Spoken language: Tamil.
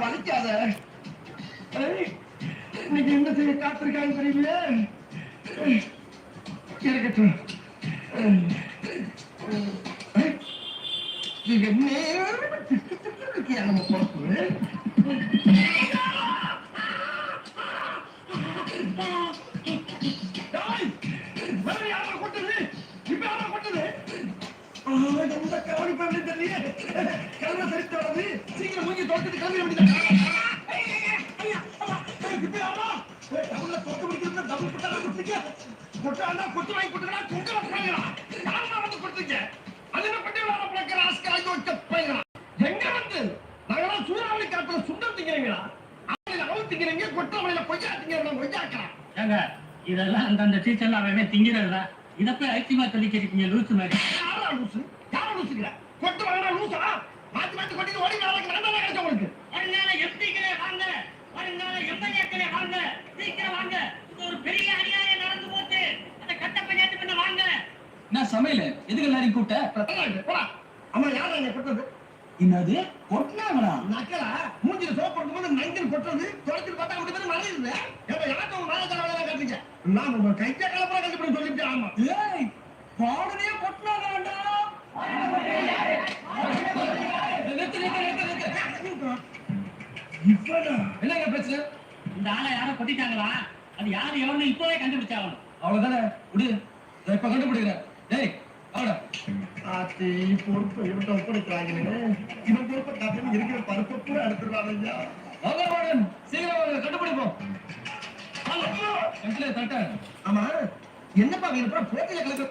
வலிக்காத இன்னைக்கு என்ன? செய்ய காத்திருக்காங்க இருக்கட்டும் இது நேரம் நம்ம பொறுப்பு டேய், வேற யாரா கொட்டது? இப்ப யாரா கொட்டது? ஆ, எந்த கவனிப்பு எப்படி தெரியலையே? கிழமை சரித்து வர்றது. சீக்கிரம் மூஞ்சி துடைச்சிட்டு கிளம்பிட வேண்டியது. ஐயா, கொட்டு வாங்கி எங்க வந்து? கொய்யா திங்கிறீங்க, கொய்யாக்கலாம். ஏங்க இதெல்லாம் அந்தந்த டீச்சர்ல அவன் திங்கிறதா இத போய் ஐத்தியமா சொல்லிக்கிறீங்க லூசு மாதிரி யாரா லூசு? யாரா லூசுங்கிற? கொட்டு வாங்குறா லூசா? மாத்தி மாத்தி கொட்டிட்டு ஓடி வேலைக்கு நான் தானே கிடைச்ச உங்களுக்கு. வருங்கால எம்பிக்களே வாங்க வருங்கால எம்எல்ஏக்களே வாங்க சீக்கிரம் வாங்க இது ஒரு பெரிய அநியாயம் நடந்து போச்சு அதை கட்ட பஞ்சாயத்து பண்ண வாங்க நான் சமையல எதுக்கு எல்லாரையும் கூப்பிட்ட பிரச்சனை போடா. அம்மா யாரா என்னை கொட்டுறது? என்னது கொட்டினாங்களா நக்கலா? மூஞ்சில soap போடும்போது நங்கின்னு கொட்டுறது, துடைச்சிட்டு பார்த்தா மாதிரி மறையுது. மேல தர வேலை காட்டுறீங்க. நான் உங்க கைக்கே கலப்படம் கண்டுபிடின்னு சொல்லிவிட்டேன், ஆமா. ஏய் பாடனே நிறுத்து. இப்பதான். என்னங்க பிரச்சனை இந்த ஆளை யாரோ கொட்டிட்டாங்களா அது யாரு எவன்னு இப்பவே கண்டுபிடிச்சாகணும் அவ்வளவுதானே விடு நான் இப்ப கண்டுபிடிக்கிறேன் டேய் அவட ஆத்தி, பொறுப்பை இவன்கிட்ட ஒப்படைக்கிறாங்களே. இவன் பொறுப்பை காட்டுன்னு இருக்கிற பருப்பை பூரா எடுத்துடுறான் ஐயா. சீக்கிரம் கண்டுபிடிப்போம் கண்டிலே தட்ட ஆமா. என்னப்பா இவன் பூரா போட்டியில கலக்கு